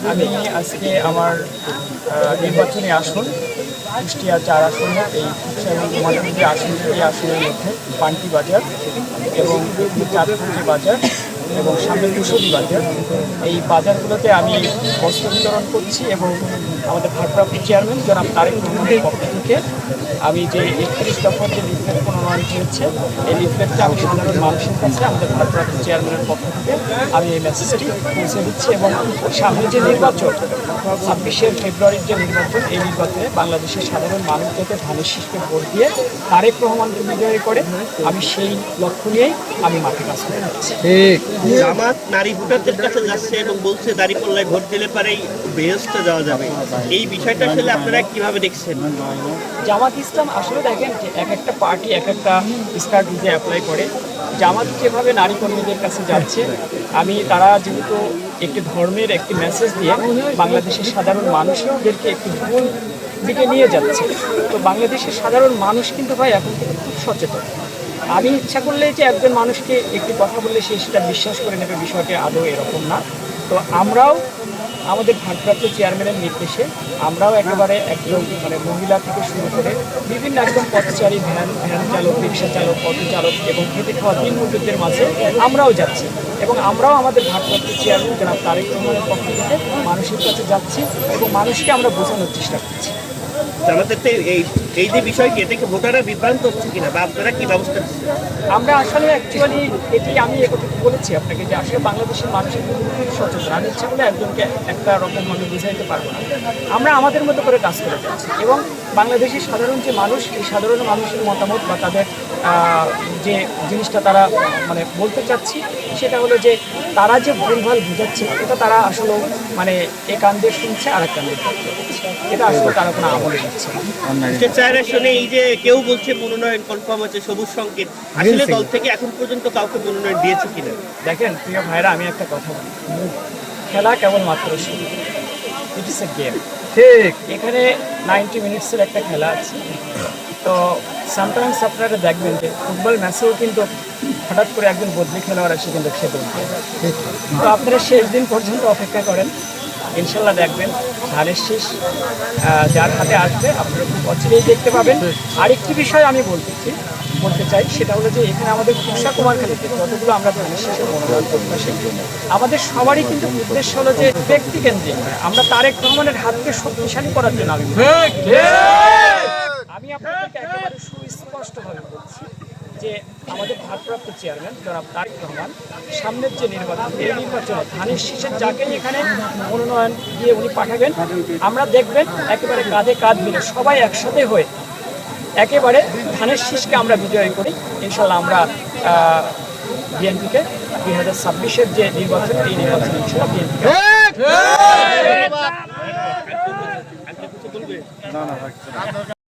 আমি আজকে আমার নির্বাচনী আসন, কুষ্টিয়া চার আসন, এই কুষ্টিয়া আসন এই আসনের মধ্যে পান্টি বাজার এবং চাঁদপুরি বাজার এবং সামনে কুশলী বাজার এই বাজারগুলোতে আমি বস্ত্র বিতরণ করছি এবং আমাদের ভারপ্রাপ্ত চেয়ারম্যান জনাব তারেক রহমানের পক্ষ থেকে আমি যে একত্রিশ দফার যে লিফলেট প্রণয়ন হয়েছে, এই লিফলেটটা আমি সাধারণ মানুষের কাছে, আমাদের ভারপ্রাপ্ত চেয়ারম্যানের পক্ষ থেকে আমি এই মেসেজটি পৌঁছে দিচ্ছি এবং সামনে যে নির্বাচন, ছাব্বিশে ফেব্রুয়ারির যে নির্বাচন, এই নির্বাচনে বাংলাদেশের সাধারণ মানুষ ধানের শীষকে ভোট দিয়ে তারেক রহমানকে বিজয়ী করে আমি সেই লক্ষ্য নিয়েই আমি মাঠে কাজ করে যাচ্ছি। জামাত নারী ভোটারদের কাছে যাচ্ছে এবং বলছে দাঁড়িপাল্লায় ভোট দিলে পারেই বেহেস্তে যাওয়া যাবে। এই বিষয়টা আসলে আপনারা কীভাবে দেখছেন? জামাত ইসলাম আসলে দেখেন এক একটা পার্টি, এক একটা স্কার্ট ভিজে অ্যাপ্লাই করে। জামাত যেভাবে নারী কর্মীদের কাছে যাচ্ছে, আমি, তারা যেহেতু একটি ধর্মের একটি মেসেজ দিয়ে বাংলাদেশের সাধারণ মানুষদেরকে একটি ভুল দিকে নিয়ে যাচ্ছে। তো বাংলাদেশের সাধারণ মানুষ কিন্তু ভাই এখন খুব সচেতন। আমি ইচ্ছা করলে যে একজন মানুষকে একটি কথা বললে সে সেটা বিশ্বাস করে নেবে, বিষয়টি আদৌ এরকম না। তো আমরাও আমাদের ভারপ্রাপ্ত চেয়ারম্যানের নির্দেশে আমরাও একেবারে একদম মানে মহিলা থেকে শুরু করে বিভিন্ন একদম পথচারী, ভ্যান ভ্যান চালক, রিক্সা চালক, অটো চালক এবং খেতে খাওয়া দিন মজুরদের মাঝে আমরাও যাচ্ছি এবং আমরাও আমাদের ভারপ্রাপ্ত চেয়ারম্যান জনাব তারেক রহমানের পক্ষ থেকে মানুষের কাছে যাচ্ছি এবং মানুষকে আমরা বোঝানোর চেষ্টা করছি। তো এই এই যে বিষয়টি এতে কি ভোটাররা বিভ্রান্ত হচ্ছে কিনা বা আপনারা কি ব্যবস্থা আমরা আসলে অ্যাকচুয়ালি এটি আমি একথা বলেছি আপনাকে যে আসলে বাংলাদেশের মানুষের সচেতন। আমি ইচ্ছা করলে একজনকে একটা রকম আমি বুঝাইতে পারব না। আমরা আমাদের মতো করে কাজ করে যাচ্ছি এবং বাংলাদেশের সাধারণ যে মানুষ এই সাধারণ মানুষের মতামত বা তাদের আহ, যে জিনিসটা তারা মানে বলতে চাচ্ছি সেটা হলো যে তারা যে ভুলভাল বুঝাচ্ছে এটা তারা আসলে মানে এ কান দিয়ে শুনছে আর এক কান দিয়ে এটা আসলে তারা কোনো আমলে দিচ্ছে না যে চার আসনে এই যে কেউ বলছে মনোনয়ন কনফার্ম আছে সবুজ সংকেত আসলে দল থেকে এখন পর্যন্ত কাউকে মনোনয়ন দিয়েছে কিনা? দেখেন প্রিয় ভাইরা আমি একটা কথা বলি। খেলা কেবলমাত্র শুরু। ইট ইস এ গেম ঠিক। এখানে নাইনটি মিনিটসের একটা খেলা আছে। তো সামটাইমস আপনারা দেখবেন যে ফুটবল ম্যাচেও কিন্তু হঠাৎ করে একজন বদলি খেলোয়াড় এসে কিন্তু সে দেয়। তো আপনারা শেষ দিন পর্যন্ত অপেক্ষা করেন। ইনশাল্লাহ দেখবেন, ধানের শীষ যার হাতে আসবে, আপনারা খুব অচিরেই দেখতে পাবেন। আরেকটি বিষয় আমি বলতেছি, বলতে চাই, সেটা হলো যে এখানে আমাদের কুষা কুমারখালীতে যতগুলো আমরা ধানের শীষের মনোনয়ন প্রত্যাশী আমাদের সবারই কিন্তু উদ্দেশ্য হলো যে ব্যক্তিকেন্দ্রিক আমরা তারেক রহমানের হাতকে শক্তিশালী করার জন্য আমি আপনাদেরকে একেবারে সুস্পষ্টভাবে বলছি যে আমাদের ভারপ্রাপ্ত চেয়ারম্যান জনাব তারেক রহমান সামনের যে নির্বাচন এই নির্বাচনে ধানের শীষের যাকেই এখানে মনোনয়ন দিয়ে উনি পাঠাবেন আমরা দেখবেন একেবারে কাঁধে কাঁধ মিলে সবাই একসাথে হয়ে একেবারে ধানের শীষকে আমরা বিজয় করি। ইনশাল্লাহ আমরা বিএনপিকে দুই হাজার ছাব্বিশের যে নির্বাচন এই নির্বাচন ইনশাল্লাহ কিছু বলবে